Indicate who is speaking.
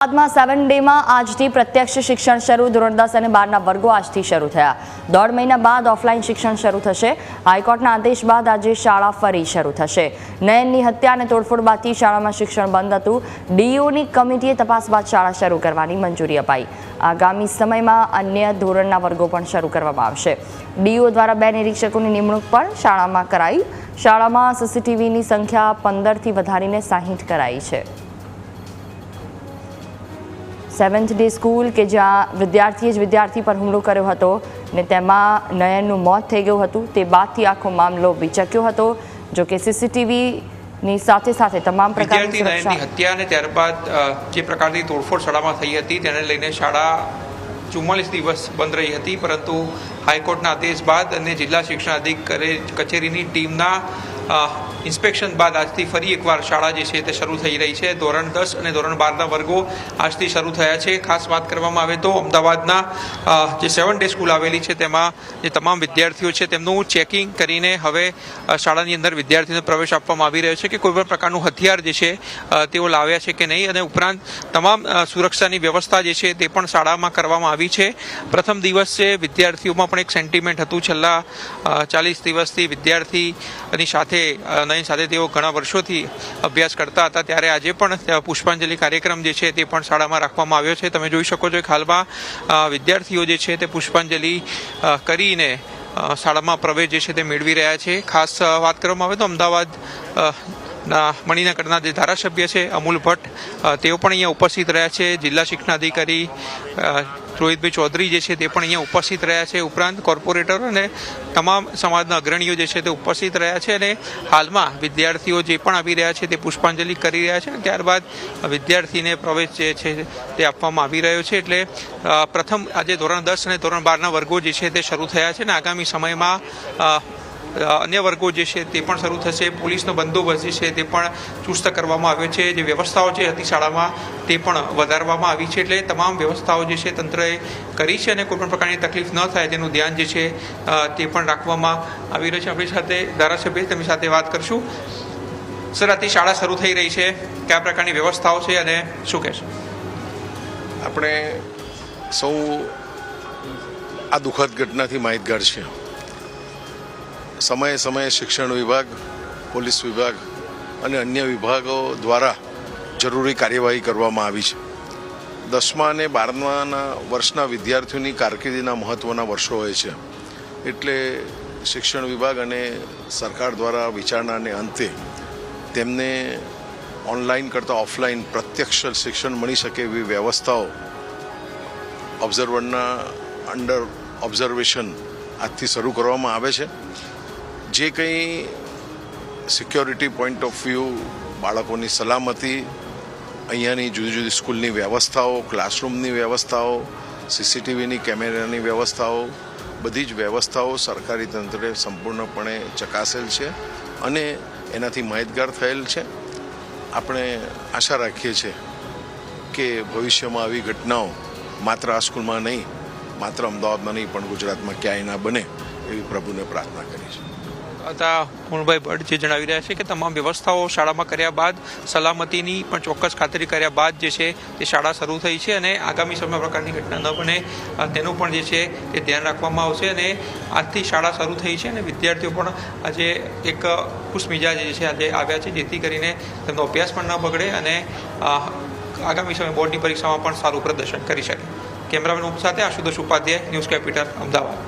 Speaker 1: અમદાવાદમાં સેવન ડેમાં આજથી પ્રત્યક્ષ શિક્ષણ શરૂ. ધોરણ દસ અને બારના વર્ગો આજથી શરૂ થયા. દોઢ મહિના બાદ ઓફલાઈન શિક્ષણ શરૂ થશે. હાઈકોર્ટના આદેશ બાદ આજે શાળા ફરી શરૂ થશે. નયનની હત્યા અને તોડફોડ બાદથી શાળામાં શિક્ષણ બંધ હતું. ડીઓની કમિટીએ તપાસ બાદ શાળા શરૂ કરવાની મંજૂરી અપાઈ. આગામી સમયમાં અન્ય ધોરણના વર્ગો પણ શરૂ કરવામાં આવશે. ડીઓ દ્વારા બે નિરીક્ષકોની નિમણૂક પણ શાળામાં કરાઈ. શાળામાં સીસીટીવીની સંખ્યા પંદરથી વધારીને સાહીઠ કરાઈ છે. સેવન્થ ડે સ્કૂલ કે જ્યાં વિદ્યાર્થીએ જ વિદ્યાર્થી પર હુમલો કર્યો હતો ને તેમાં નયનનું મોત થઈ ગયું હતું. તે બાદથી આખો મામલો વિચક્યો હતો જો કે સીસીટીવીની સાથે સાથે તમામ પ્રકારની
Speaker 2: હત્યા અને ત્યારબાદ જે પ્રકારની તોડફોડ શાળામાં થઈ હતી તેને લઈને શાળા ચુમ્માલીસ દિવસ બંધ રહી હતી પરંતુ હાઈકોર્ટના આદેશ બાદ અને જિલ્લા શિક્ષણ અધિકારી કચેરીની ટીમના ઇન્સ્પેક્શન બાદ આજથી ફરી એકવાર શાળા જે છે તે શરૂ થઈ રહી છે. ધોરણ દસ અને ધોરણ બારના વર્ગો આજથી શરૂ થયા છે. ખાસ વાત કરવામાં આવે તો અમદાવાદના જે સેવન ડે સ્કૂલ આવેલી છે તેમાં જે તમામ વિદ્યાર્થીઓ છે તેમનું ચેકિંગ કરીને હવે શાળાની અંદર વિદ્યાર્થીઓને પ્રવેશ આપવામાં આવી રહ્યો છે કે કોઈ પણ પ્રકારનું હથિયાર જે છે તેઓ લાવ્યા છે કે નહીં અને ઉપરાંત તમામ સુરક્ષાની વ્યવસ્થા જે છે તે પણ શાળામાં કરવામાં આવી છે. પ્રથમ દિવસે વિદ્યાર્થીઓમાં પણ એક સેન્ટિમેન્ટ હતું. છેલ્લા ચાલીસ દિવસથી વિદ્યાર્થીની સાથે અ, સાથે તેઓ ઘણા વર્ષોથી અભ્યાસ કરતા હતા. ત્યારે આજે પણ પુષ્પાંજલિ કાર્યક્રમ જે છે તે પણ શાળામાં રાખવામાં આવ્યો છે. તમે જોઈ શકો છો કે હાલમાં વિદ્યાર્થીઓ જે છે તે પુષ્પાંજલિ કરીને શાળામાં પ્રવેશ જે છે તે મેળવી રહ્યા છે. ખાસ વાત કરવામાં આવે તો અમદાવાદ મણિનગરના જે ધારાસભ્ય છે અમૂલ ભટ્ટ તેઓ પણ અહીંયા ઉપસ્થિત રહ્યા છે. જિલ્લા શિક્ષણાધિકારી રોહિતભાઈ ચૌધરી જે છે તે પણ અહીંયા ઉપસ્થિત રહ્યા છે. ઉપરાંત કોર્પોરેટર અને તમામ સમાજના અગ્રણીઓ જે છે તે ઉપસ્થિત રહ્યા છે અને હાલમાં વિદ્યાર્થીઓ જે પણ આવી રહ્યા છે તે પુષ્પાંજલિ કરી રહ્યા છે અને ત્યારબાદ વિદ્યાર્થીને પ્રવેશ જે છે તે આપવામાં આવી રહ્યો છે. એટલે પ્રથમ આજે ધોરણ દસ અને ધોરણ બારના વર્ગો જે છે તે શરૂ થયા છે અને આગામી સમયમાં અન્ય વર્ગો જે છે તે પણ શરૂ થશે. પોલીસનો બંદોબસ્ત જે છે તે પણ ચુસ્ત કરવામાં આવ્યો છે. જે વ્યવસ્થાઓ જે હતી શાળામાં તે પણ વધારવામાં આવી છે. એટલે તમામ વ્યવસ્થાઓ જે છે તંત્રએ કરી છે અને કોઈપણ પ્રકારની તકલીફ ન થાય તેનું ધ્યાન જે છે તે પણ રાખવામાં આવી રહ્યું છે. આપણી સાથે ધારાસભ્ય, તેમની સાથે વાત કરશું. સર, આથી શાળા શરૂ થઈ રહી છે. કયા પ્રકારની વ્યવસ્થાઓ છે અને શું કહેશો?
Speaker 3: આપણે સૌ આ દુઃખદ ઘટનાથી માહિતગાર છે સમયે સમયે શિક્ષણ વિભાગ, પોલીસ વિભાગ અને અન્ય વિભાગો દ્વારા જરૂરી કાર્યવાહી કરવામાં આવી છે. દસમા અને બારમાના વર્ષના વિદ્યાર્થીઓની કારકિર્દીના મહત્ત્વના વર્ષો હોય છે. એટલે શિક્ષણ વિભાગ અને સરકાર દ્વારા વિચારણાને અંતે તેમને ઓનલાઈન કરતાં ઓફલાઈન પ્રત્યક્ષ શિક્ષણ મળી શકે એવી વ્યવસ્થાઓ ઓબ્ઝર્વરના અંડર ઓબ્ઝર્વેશન આજથી શરૂ કરવામાં આવે છે. જે કંઈ સિક્યોરિટી પોઈન્ટ ઓફ વ્યૂ બાળકોની સલામતી, અહીંયાની જુદી જુદી સ્કૂલની વ્યવસ્થાઓ ક્લાસરૂમની વ્યવસ્થાઓ સીસીટીવીની કેમેરાની વ્યવસ્થાઓ, બધી જ વ્યવસ્થાઓ સરકારી તંત્રે સંપૂર્ણપણે ચકાસેલ છે અને એનાથી માહિતગાર થયેલ છે. આપણે આશા રાખીએ છીએ કે ભવિષ્યમાં આવી ઘટનાઓ માત્ર આ સ્કૂલમાં નહીં, માત્ર અમદાવાદમાં નહીં, પણ ગુજરાતમાં ક્યાંય ના બને એવી પ્રભુને પ્રાર્થના કરી છે
Speaker 2: હતા. મુણભાઈ ભટ્ટ જે જણાવી રહ્યા છે કે તમામ વ્યવસ્થાઓ શાળામાં કર્યા બાદ, સલામતીની પણ ચોક્કસ ખાતરી કર્યા બાદ જે છે તે શાળા શરૂ થઈ છે અને આગામી સમય પ્રકારની ઘટના ન બને. તેનું પણ જે છે તે ધ્યાન રાખવામાં આવશે અને આજથી શાળા શરૂ થઈ છે અને વિદ્યાર્થીઓ પણ આજે એક ખુશ મિજાજ જે છે આજે આવ્યા છે, જેથી કરીને તેમનો અભ્યાસ પણ ન બગડે અને આગામી સમય બોર્ડની પરીક્ષામાં પણ સારું પ્રદર્શન કરી શકે. કેમેરામેન સાથે આશુતોષ ઉપાધ્યાય, ન્યૂઝ કેપિટલ, અમદાવાદ.